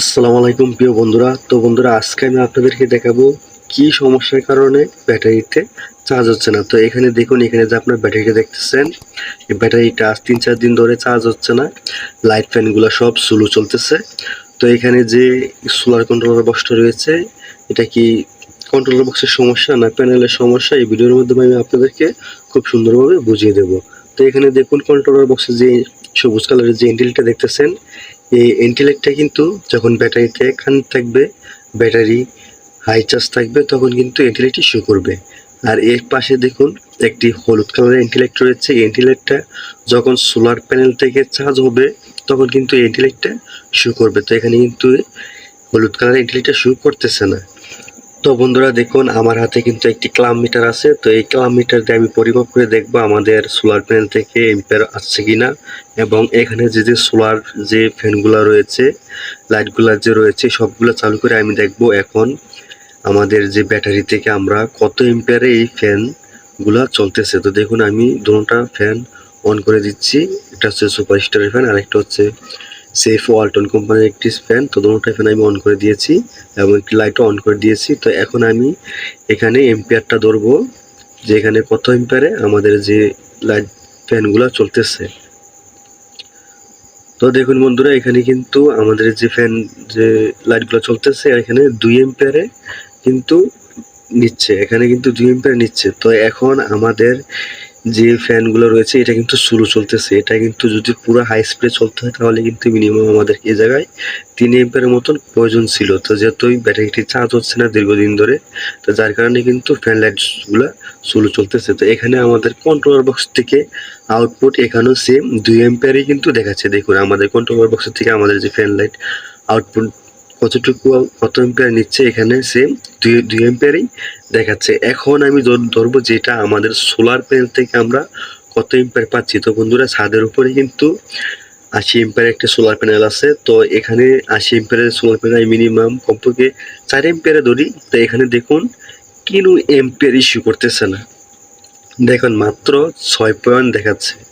আসসালামু আলাইকুম, প্রিয় বন্ধুরা। তো বন্ধুরা, আজকে আমি আপনাদেরকে দেখাবো কি সমস্যার কারণে ব্যাটারিতে চার্জ হচ্ছে না। তো এখানে দেখুন, এখানে যে আপনার ব্যাটারিটা দেখতেছেন, এই ব্যাটারিটা আজ তিন চার দিন ধরে চার্জ হচ্ছে না। লাইট ফ্যানগুলো সব স্লো চলতেছে। তো এখানে যে সোলার কন্ট্রোলার বক্সটা রয়েছে, এটা কি কন্ট্রোলার বক্সের সমস্যা না প্যানেলের সমস্যা? এই ভিডিওর মাধ্যমে আমি আপনাদেরকে খুব সুন্দরভাবে বুঝিয়ে দেবো। তো এখানে দেখুন কন্ট্রোলার বক্সের যে সবুজ কালারের যে এন্টিলটা দেখতেছেন এই এন্টিলেকটা কিন্তু যখন ব্যাটারিতে কানেক্ট থাকবে, ব্যাটারি হাই চার্জ থাকবে, তখন কিন্তু এন্টিলেকটি শো করবে। আর এর পাশে দেখুন, একটি হলুদ কালারের এন্টিলেক্ট রয়েছে। এই এন্টিলেকটা যখন সোলার প্যানেল থেকে চার্জ হবে, তখন কিন্তু এই এন্টিলেকটা শো করবে। তো এখানে কিন্তু হলুদ কালারের এন্টিলেকটা শো করতেছে না। তো বন্ধুরা দেখুন, আমার হাতে কিন্তু একটি ক্লাম মিটার আছে। তো এই ক্লাম মিটার দিয়ে আমি পরিমাপ করে দেখব আমাদের সোলার প্যানেল থেকে এম্পিয়ার আসছে কিনা এবং এখানে যে যে সোলার যে ফ্যানগুলো রয়েছে লাইটগুলো যে রয়েছে, সবগুলো চালু করে আমি দেখব এখন আমাদের যে ব্যাটারি থেকে আমরা কত এম্পিয়ারে এই ফ্যানগুলো চলতেছে। তো দেখুন, আমি দুটা ফ্যান অন করে দিচ্ছি। এটা হচ্ছে সুপার স্টারের ফ্যান আরেকটা হচ্ছে সেফ ওয়ালটন কোম্পানির একটি ফ্যান তো দুটোটা ফ্যান আমি অন করে দিয়েছি এবং একটি লাইটও অন করে দিয়েছি। তো এখন আমি এখানে এম্পিয়ারটা ধরবো যে এখানে কত এম্পিয়ারে আমাদের যে লাইট ফ্যানগুলো চলতেছে। তো দেখুন বন্ধুরা, এখানে কিন্তু আমাদের যে ফ্যান যে লাইটগুলো চলতেছে, এখানে দুই এম্পিয়ারে কিন্তু নিচ্ছে, এখানে কিন্তু দুই এম্পিয়ার নিচ্ছে। তো এখন আমাদের যে ফ্যানগুলো রয়েছে, এটা কিন্তু স্লো চলতেছে। এটা কিন্তু যদি পুরো হাই স্পিডে চলতে হয়, তাহলে কিন্তু মিনিমাম আমাদের এই জায়গায় তিন এম্পিয়ারের মতন প্রয়োজন ছিল। তো যেহেতু ব্যাটারিটি চার্জ হচ্ছে না দীর্ঘদিন ধরে, তো যার কারণে কিন্তু ফ্যান লাইটসগুলো স্লো চলতেছে। তো এখানে আমাদের কন্ট্রোলার বক্স থেকে আউটপুট এখানেও সেম দুই এম্পিয়ারই কিন্তু দেখাচ্ছে। দেখুন, আমাদের কন্ট্রোলার বক্স থেকে আমাদের যে ফ্যান লাইট আউটপুট কতটুকু কত এম্পিয়ার নিচ্ছে এখানে সেম দুই দুই এম্পিয়ারই দেখাচ্ছে। এখন আমি ধর- ধরবো যেটা আমাদের সোলার প্যানেল থেকে আমরা কত এম্পিয়ার পাচ্ছি। তো বন্ধুরা, ছাদের উপরে কিন্তু আশি এম্পিয়ার একটা সোলার প্যানেল আছে। তো এখানে আশি এম্পিয়ারের সোলার প্যানেল মিনিমাম কমপক্ষে চার এম্পিয়ারে ধরি। তো এখানে দেখুন, কিনু এম্পিয়ার ইস্যু করতেছে না। দেখুন, মাত্র ছয় পয়েন্ট দেখাচ্ছে।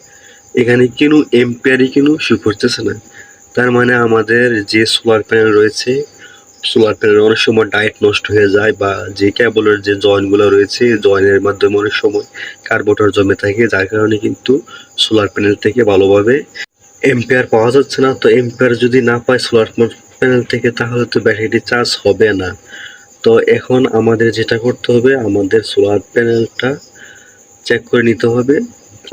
এখানে কিনু এম্পিয়ারই কিনু শু করতেছে না। তার মানে আমাদের যে সোলার প্যানেল রয়েছে সোলার প্যানেল অনেক সময় ডায়েট নষ্ট হয়ে যায় বা যে কেবলের যে জয়েন্টগুলো রয়েছে জয়েনের মাধ্যমে অনেক সময় কার্বোটার জমে থাকে, যার কারণে কিন্তু সোলার প্যানেল থেকে ভালোভাবে এম্পিয়ার পাওয়া যাচ্ছে না। তো এম্পিয়ার যদি না পায় সোলার প্যানেল থেকে, তাহলে তো ব্যাটারিটি চার্জ হবে না। তো এখন আমাদের যেটা করতে হবে, আমাদের সোলার প্যানেলটা চেক করে নিতে হবে।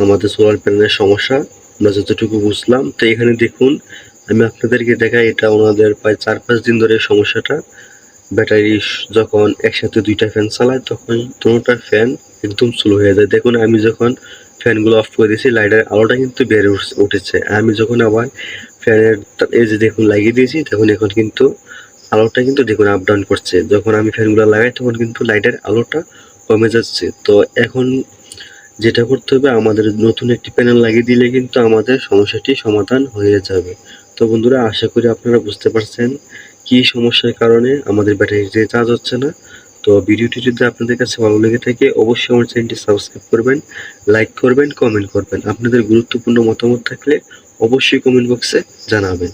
আমাদের সোলার প্যানেলের সমস্যা, আমরা যতটুকু বুঝলাম। তো এখানে দেখুন আমি আপনাদেরকে দেখাই এটা ওনাদের প্রায় চার পাঁচ দিন ধরে সমস্যাটা। ব্যাটারি যখন একসাথে দুইটা ফ্যান চালায়, তখন দুটা ফ্যান একদম স্লো হয়ে যায়। দেখুন, আমি যখন ফ্যানগুলো অফ করে দিয়েছি লাইটের আলোটা কিন্তু বেড়ে উঠ- উঠেছে। আমি যখন আবার ফ্যানের এই যে দেখুন, লাগিয়ে দিয়েছি, তখন এখন কিন্তু আলোটা কিন্তু দেখুন আপ ডাউন করছে। যখন আমি ফ্যানগুলো লাগাই, তখন কিন্তু লাইটের আলোটা কমে যাচ্ছে। তো এখন যেটা করতে হবে, আমাদের নতুন একটি প্যানেল লাগিয়ে দিলে কিন্তু আমাদের সমস্যাটি সমাধান হয়ে যাবে। তো বন্ধুরা, আশা করি আপনারা বুঝতে পারছেন কি সমস্যার কারণে আমাদের ব্যাটারিতে চার্জ হচ্ছে না। তো ভিডিওটি যদি আপনাদের কাছে ভালো লেগে থাকে, অবশ্যই আমার চ্যানেলটি সাবস্ক্রাইব করবেন লাইক করবেন কমেন্ট করবেন। আপনাদের গুরুত্বপূর্ণ মতামত থাকলে অবশ্যই কমেন্ট বক্সে জানাবেন।